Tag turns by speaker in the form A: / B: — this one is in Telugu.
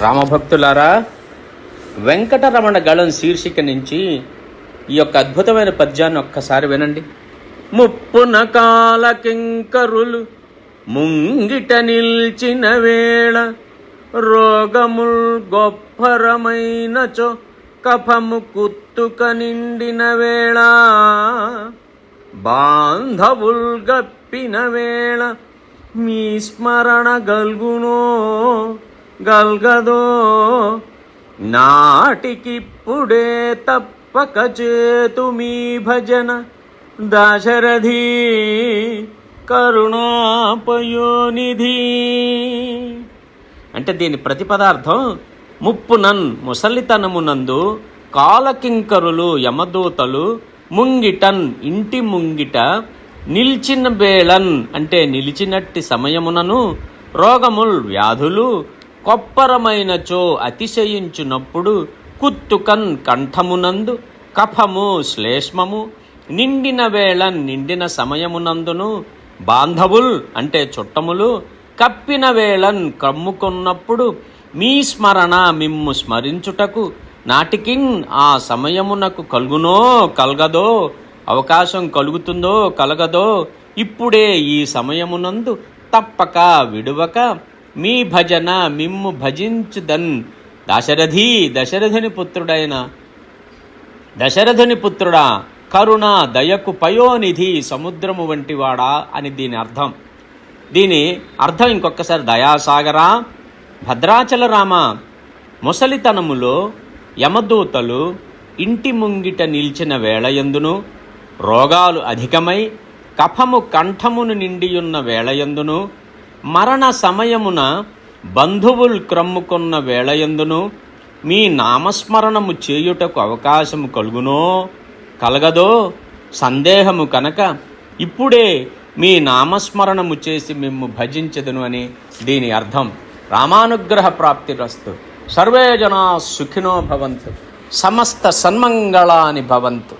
A: రామభక్తులారా వెంకటరమణ గళం శీర్షిక నుంచి ఈ యొక్క అద్భుతమైన పద్యాన్ని ఒక్కసారి వినండి. ముప్పున కాల కింకరులు ముంగిట నిల్చిన వేళ రోగముల్ గొప్పరమైనచో కఫము కుత్తుక నిండిన వేళ బాంధవుల్ గప్పిన వేళ మీ స్మరణ గల్గునో గల్గదో. నాటికిప్పుడే తప్పక చేతు మీ భజన. దాశరథి కరుణాపయోనిధి. అంటే దీని ప్రతిపదార్థం ముప్పునన్ ముసలితనమునందు కాలకింకరులు యమదూతలు ముంగిటన్ ఇంటి ముంగిట నిల్చిన బేళన్ అంటే నిలిచినట్టి సమయమునను రోగముల్ వ్యాధులు కొప్పరమైనచో అతిశయించునప్పుడు కుత్తుకన్ కంఠమునందు కఫము శ్లేష్మము నిండిన వేళ నిండిన సమయమునందును బాంధవుల్ అంటే చుట్టములు కప్పిన వేళన్ కమ్ముకున్నప్పుడు మీ స్మరణ మిమ్ము స్మరించుటకు నాటికిన్ ఆ సమయమునకు కలుగునో కలగదో అవకాశం కలుగుతుందో కలగదో ఇప్పుడే ఈ సమయమునందు తప్పక విడువక మీ భజన మిమ్ము భజించుదన్. దశరథి దశరథుని పుత్రుడైన దశరథుని పుత్రుడా కరుణ దయకు పయోనిధి సముద్రము వంటివాడా అని దీని అర్థం. దీని అర్థం ఇంకొకసారి దయాసాగరా భద్రాచల రామ ముసలితనములో యమదూతలు ఇంటి ముంగిట నిలిచిన వేళయందును రోగాలు అధికమై కఫము కంఠమును నిండియున్న వేళయందును మరణ సమయమున బంధువులు క్రమ్ముకున్న వేళయందును మీ నామస్మరణము చేయుటకు అవకాశము కలుగునో కలగదో సందేహము కనుక ఇప్పుడే మీ నామస్మరణము చేసి మిమ్ము భజించదును అని దీని అర్థం. రామానుగ్రహ ప్రాప్తిరస్తు. సర్వే జనా సుఖినో భవంతు. సమస్త సన్మంగళాని భవంతు.